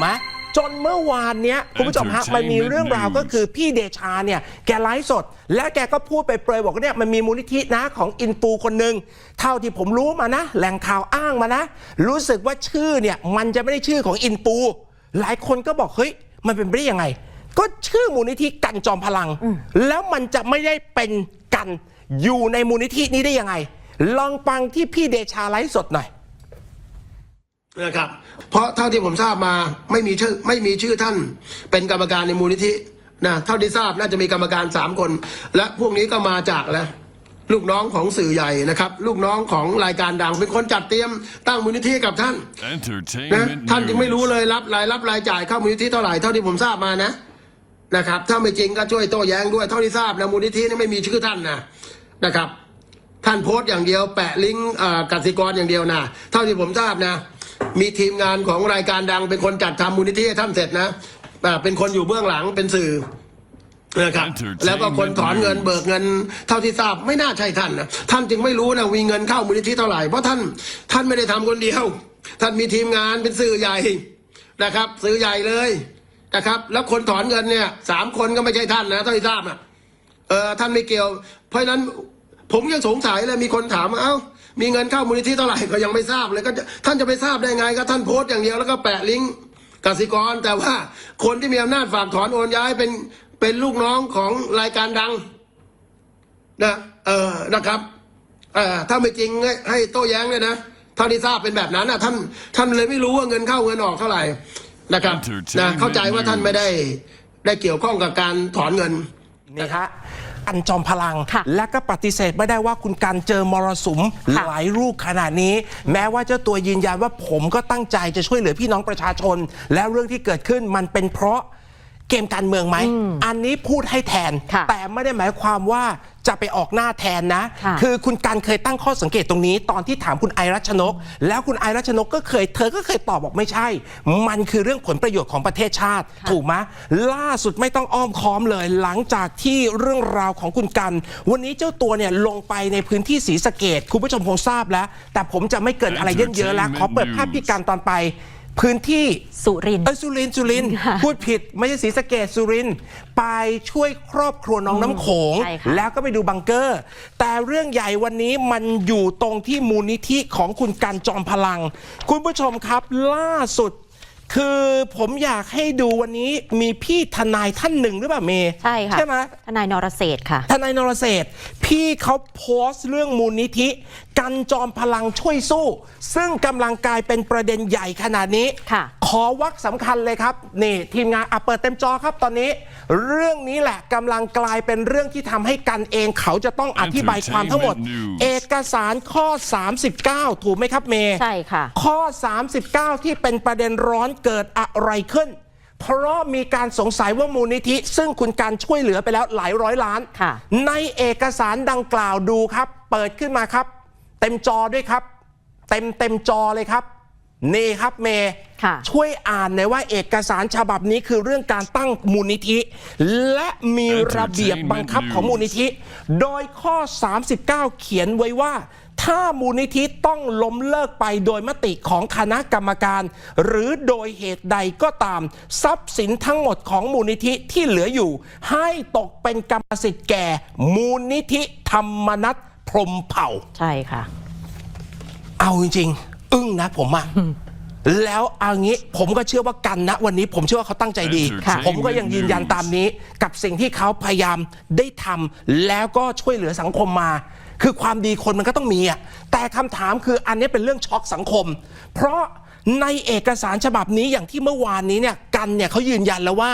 ไหมจนเมื่อวานเนี้ยคุณผู้ชมฮะมันมีเรื่องราวก็คือพี่เดชาเนี่ยแกไลฟ์สด และแกก็พูดไปเปรยๆบอกว่าเนี่ยมันมีมูลนิธินะของอินฟูคนหนึ่งเท่าที่ผมรู้มานะ แหล่งข่าวอ้างมานะ รู้สึกว่าชื่อเนี่ยมันจะไม่ได้ชื่อของอินฟูหลายคนก็บอกเฮ้ยมันเป็นไปได้ยังไง ก็ชื่อมูลนิธิกันจอมพลัง แล้วมันจะไม่ได้เป็นกันอยู่ในมูลนิธินี้ได้ยังไง ลองฟังที่พี่เดชาไลฟ์สดหน่อย นะครับ เพราะเท่าที่ผมทราบมาไม่มีชื่อไม่มีชื่อท่านเป็นกรรมการในมูลนิธินะเท่าที่ทราบน่าจะมีกรรมการสามคน และพวกนี้ก็มาจากแล้วลูกน้องของสื่อใหญ่นะครับ ลูกน้องของรายการดังเป็นคนจัดเตรียมตั้งมูลนิธิกับท่านนะ Entertainment ท่านจึงไม่รู้ news. เลยรับรายรับรายจ่ายเข้ามูลนิธิเท่าไหร่เท่าที่ผมทราบมานะนะครับ ถ้าไม่จริงก็ช่วยโต้แย้งด้วยเท่าที่ทราบนะมูลนิธินี่ไม่มีชื่อท่านนะนะครับ ท่านโพสต์อย่างเดียวแปะลิงก์เอ่อกสิกรอย่างเดียวนะเท่าที่ผมทราบนะ มีทีมงานของรายการดังเป็นคนจัดทำมูลนิธิให้ท่านเสร็จนะอ่าเป็นคนอยู่เบื้องหลังเป็นสื่อนะครับ Entertainment แล้วก็คนถอนเงิน news เบิกเงินเท่าที่ทราบไม่น่าใช่ท่านนะท่านจึงไม่รู้นะมีเงินเข้ามูลนิธิเท่าไหร่เพราะท่านท่านไม่ได้ทำคนเดียว ท่านมีทีมงานเป็นสื่อใหญ่นะครับ สื่อใหญ่เลยนะครับ แล้วคนถอนเงินเนี่ยสามคนก็ไม่ใช่ท่านนะเท่าที่ทราบนะเออท่านไม่เกี่ยว เพราะฉะนั้นผมยังสงสัยเลยมีคนถามว่าเอ้า มีเงินเข้ามูลนิธิเท่าไหร่ก็ยังไม่ทราบเลยก็ท่านจะไปทราบได้ไงก็ท่านโพสต์อย่างเดียวแล้วก็แปะลิงก์กสิกร แต่ว่าคนที่มีอำนาจฝากถอนโอนย้ายเป็นเป็นลูกน้องของรายการดังนะเออนะครับเออถ้าไม่จริงให้ให้โต้แย้งเลยนะเท่าที่ทราบเป็นแบบนั้นนะท่านท่านเลยไม่รู้ว่าเงินเข้าเงินออกเท่าไหร่นะครับนะเข้าใจว่าท่านไม่ได้ได้เกี่ยวข้องกับการถอนเงินนี่ฮะ อันจอมพลังค่ะและก็ปฏิเสธไม่ได้ว่าคุณการเจอมรสุมค่ะหลายรูปขนาดนี้ แม้ว่าเจ้าตัวยืนยันว่าผมก็ตั้งใจจะช่วยเหลือพี่น้องประชาชน และเรื่องที่เกิดขึ้นมันเป็นเพราะ เกมการเมืองไหม อันนี้พูดให้แทนค่ะแต่ไม่ได้หมายความว่าจะไปออกหน้าแทนนะค่ะคือคุณการเคยตั้งข้อสังเกตตรงนี้ ตอนที่ถามคุณไอรัชนก แล้วคุณไอรัชนกก็เคยเธอก็เคยตอบบอกไม่ใช่ มันคือเรื่องผลประโยชน์ของประเทศชาติ ถูกไหมล่าสุดไม่ต้องอ้อมค้อมเลย หลังจากที่เรื่องราวของคุณกัน วันนี้เจ้าตัวเนี่ยลงไปในพื้นที่ศรีสะเกดคุณผู้ชมคงทราบแล้ว แต่ผมจะไม่เกรินอะไรเยอะๆแล้วขอเปิดภาพพี่กันตอนไป พื้นที่สุรินทร์ เออสุรินทร์สุรินทร์ค่ะพูดผิดไม่ใช่ศรีสะเกดสุรินทร์ไปช่วยครอบครัวน้องน้ำโขง ใช่ค่ะ แล้วก็ไปดูบังเกอร์ แต่เรื่องใหญ่วันนี้มันอยู่ตรงที่มูลนิธิของคุณการจอมพลัง คุณผู้ชมครับ ล่าสุด คือผมอยากให้ดูวันนี้มีพี่ทนายท่านหนึ่งหรือเปล่าเมย์ใช่ค่ะใช่ไหมทนายนรเศรษฐ์ค่ะ ทนายนรเศรษฐ์พี่เขาโพสต์เรื่องมูลนิธิ กันจอมพลังช่วยสู้ ซึ่งกำลังกลายเป็นประเด็นใหญ่ขนาดนี้ค่ะ ขอวักสำคัญเลยครับ นี่ทีมงานอะเปิดเต็มจอครับตอนนี้ เรื่องนี้แหละกำลังกลายเป็นเรื่องที่ทำให้กันเองเขาจะต้องอธิบายความทั้งหมด Entertainment News เอกสารข้อ 39 ถูกไหมครับเมย์ใช่ค่ะ ข้อ 39 ที่เป็นประเด็นร้อนเกิดอะไรขึ้น เพราะมีการสงสัยว่ามูลนิธิ ซึ่งคุณการช่วยเหลือไปแล้วหลายร้อยล้าน ค่ะ ในเอกสารดังกล่าวดูครับ เปิดขึ้นมาครับ เต็มจอด้วยครับ เต็มเต็มจอเลยครับ นี่ครับเมย์ค่ะ ช่วยอ่านหน่อยว่าเอกสารฉบับนี้คือเรื่องการตั้งมูลนิธิ และมีระเบียบบังคับของมูลนิธิ โดยข้อ 39 เขียนไว้ว่าถ้ามูลนิธิต้องล้มเลิกไปโดยมติของคณะกรรมการ หรือโดยเหตุใดก็ตาม ทรัพย์สินทั้งหมดของมูลนิธิที่เหลืออยู่ ให้ตกเป็นกรรมสิทธิ์แก่ มูลนิธิธรรมนัตพรหมเผ่า ใช่ค่ะ เอาจริงๆ อึ้งนะผมอะ แล้วเอางี้ผมก็เชื่อว่ากันนะวันนี้ผมเชื่อว่าเขาตั้งใจดี ค่ะ ผมก็ยังยืนยันตามนี้ กับสิ่งที่เขาพยายามได้ทำแล้วก็ช่วยเหลือสังคมมา คือความดีคนมันก็ต้องมีอะแต่คำถามคืออันนี้เป็นเรื่องช็อกสังคม เพราะ ในเอกสารฉบับนี้อย่างที่เมื่อวานนี้เนี่ยกันเนี่ยเขายืนยันแล้วว่า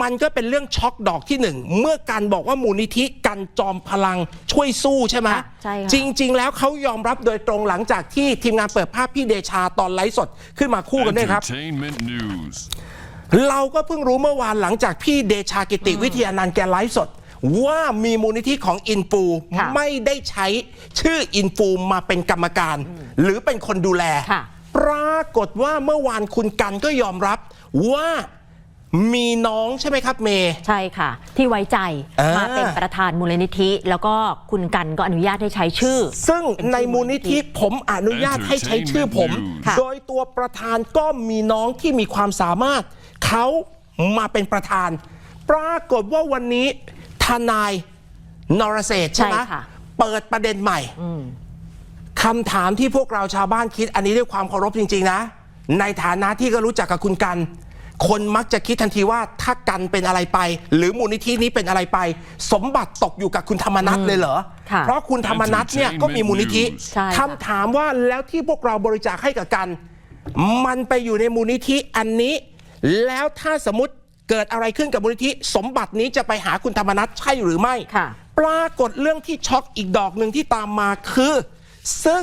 มันก็เป็นเรื่องช็อกดอกที่หนึ่งเมื่อกันบอกว่ามูลนิธิกันจอมพลังช่วยสู้ใช่ไหมค่ะใช่ค่ะจริง ๆ แล้วเขายอมรับโดยตรงหลังจากที่ทีมงานเปิดภาพพี่เดชาตอนไลฟ์สดขึ้นมาคู่กันด้วยครับ Entertainment news. เราก็เพิ่งรู้เมื่อวานหลังจากพี่เดชากิติวิทยานันท์แกไลฟ์สด ว่ามีมูลนิธิของอินฟูค่ะไม่ได้ใช้ชื่ออินฟูมาเป็นกรรมการ หรือเป็นคนดูแล ค่ะป รากฏว่าเมื่อวานคุณกันก็ยอมรับว่ามีน้องใช่ไหมครับเมย์ ใช่ค่ะ ที่ไว้ใจอ่าม มาเป็นประธานมูลนิธิ แล้วก็คุณกันก็อนุญาตให้ใช้ชื่อ ซึ่งในมูลนิธิผมอนุญาตให้ใช้ชื่อผม Entertainment ค่ะ โดยตัวประธานก็มีน้องที่มีความสามารถ เขามาเป็นประธาน ปรากฏว่าวันนี้ทนายนรเศรษฐ์ใช่ไหมใช่ค่ะ เปิดประเด็นใหม่ คำถามที่พวกเราชาวบ้านคิดอันนี้ด้วยความเคารพจริง ๆ นะ ในฐานะที่ก็รู้จักกับคุณกัน คนมักจะคิดทันทีว่าถ้ากันเป็นอะไรไป หรือมูลนิธินี้เป็นอะไรไป สมบัติตกอยู่กับคุณธรรมนัทเลยเหรอ ค่ะเพราะคุณธรรมนัทเนี่ยก็มีมูลนิธิใช่ค่ะ คำถามว่าแล้วที่พวกเราบริจาคให้กับกัน มันไปอยู่ในมูลนิธิอันนี้ แล้วถ้าสมมติเกิดอะไรขึ้นกับมูลนิธิ สมบัตินี้จะไปหาคุณธรรมนัทใช่หรือไม่ ค่ะ ปรากฏเรื่องที่ช็อกอีกดอกหนึ่งที่ตามมาคือ ซึ่ง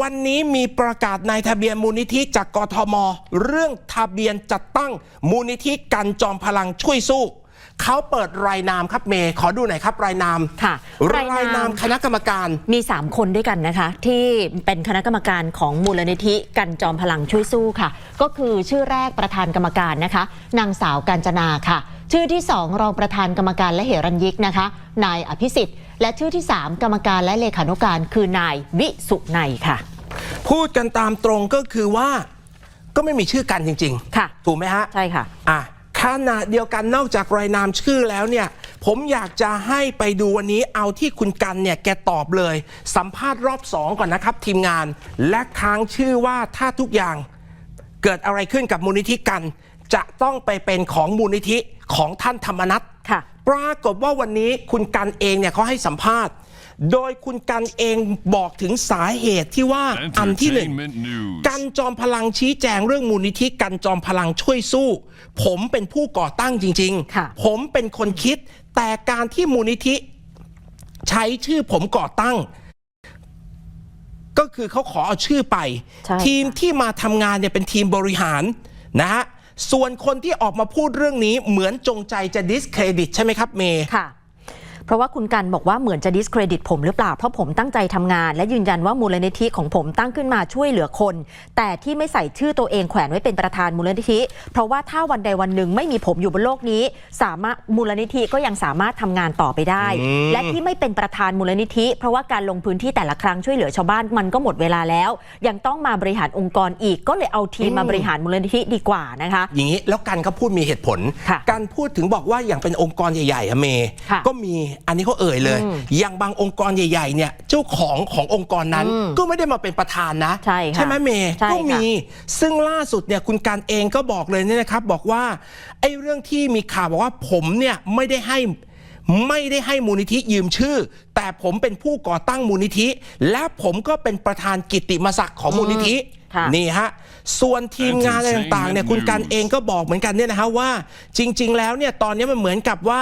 วันนี้มีประกาศในทะเบียนมูลนิธิจากกทม เรื่องทะเบียนจัดตั้งมูลนิธิกันจอมพลังช่วยสู้ เขาเปิดรายนามครับเมย์ขอดูหน่อยครับรายนามค่ะรายนามคณะกรรมการมี 3 คนด้วยกันนะคะ ที่เป็นคณะกรรมการของมูลนิธิกันจอมพลังช่วยสู้ค่ะ ก็คือชื่อแรกประธานกรรมการนะคะ นางสาวกาญจนาค่ะ ชื่อที่ 2 รองประธานกรรมการและเหรัญยิกนะคะ นายอภิสิทธิ์ และชื่อที่ 3 กรรมการและเลขานุการคือนายวิสุนัยค่ะ พูดกันตามตรงก็คือว่าก็ไม่มีชื่อกันจริงค่ะ ถูกไหมฮะ ใช่ค่ะ อะขณะเดียวกันนอกจากรายนามชื่อแล้วเนี่ย ผมอยากจะให้ไปดูวันนี้เอาที่คุณกันเนี่ยแกตอบเลย สัมภาษณ์รอบสองก่อนนะครับ ทีมงาน และค้างชื่อว่าถ้าทุกอย่างเกิดอะไรขึ้นกับมูลนิธิกัน จะต้องไปเป็นของมูลนิธิของท่านธรรมนัฐค่ะ ปรากฏว่าวันนี้คุณกันเองเนี่ยเขาให้สัมภาษณ์ โดยคุณกันเองบอกถึงสาเหตุที่ว่าอันที่หนึ่ง Entertainment news กันจอมพลังชี้แจงเรื่องมูลนิธิกันจอมพลังช่วยสู้ ผมเป็นผู้ก่อตั้งจริงค่ะผมเป็นคนคิด แต่การที่มูลนิธิ ใช้ชื่อผมก่อตั้งก็คือเขาขอเอาชื่อไปใช่ทีมที่มาทำงานเนี่ยเป็นทีมบริหารนะฮะ ส่วนคนที่ออกมาพูดเรื่องนี้เหมือนจงใจจะดิสเครดิตใช่ไหมครับเมย์ค่ะ เพราะว่าคุณกันบอกว่าเหมือนจะ discredit ผมหรือเปล่า เพราะผมตั้งใจทำงาน และยืนยันว่ามูลนิธิของผมตั้งขึ้นมาช่วยเหลือคน แต่ที่ไม่ใส่ชื่อตัวเองแขวนไว้เป็นประธานมูลนิธิ เพราะว่าถ้าวันใดวันหนึ่งไม่มีผมอยู่บนโลกนี้ สามารถมูลนิธิก็ยังสามารถทำงานต่อไปได้ และที่ไม่เป็นประธานมูลนิธิ เพราะว่าการลงพื้นที่แต่ละครั้งช่วยเหลือชาวบ้านมันก็หมดเวลาแล้ว ยังต้องมาบริหารองค์กรอีกก็เลยเอาทีมมาบริหารมูลนิธิดีกว่านะคะ อย่างนี้แล้วกันเขาพูดมีเหตุผลค่ะการพูดถึงบอกว่าอย่างเป็นองค์กรใหญ่ๆอะเมย์ค่ะก็มีอันนี้เขาเอ่ยเลย อย่างบางองค์กรใหญ่ๆเนี่ยเจ้าของขององค์กรนั้นก็ไม่ได้มาเป็นประธานนะ ใช่ค่ะไหมเมย์ใช่ค่ะ ก็มี ซึ่งล่าสุดเนี่ยคุณการเองก็บอกเลยเนี่ยนะครับ บอกว่าไอ้เรื่องที่มีข่าวบอกว่าผมเนี่ยไม่ได้ให้ไม่ได้ให้มูลนิธิยืมชื่อ แต่ผมเป็นผู้ก่อตั้งมูลนิธิ และผมก็เป็นประธานกิตติมศักดิ์ของมูลนิธิค่ะ นี่ฮะส่วนทีมงานอะไรต่างๆเนี่ยคุณกันเองก็บอกเหมือนกันเนี่ยนะฮะว่า จริง ๆ แล้วเนี่ยตอนนี้มันเหมือนกับว่า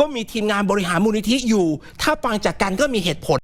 ก็มีทีมงานบริหารมูลนิธิอยู่ ถ้าฟังจากกันก็มีเหตุผล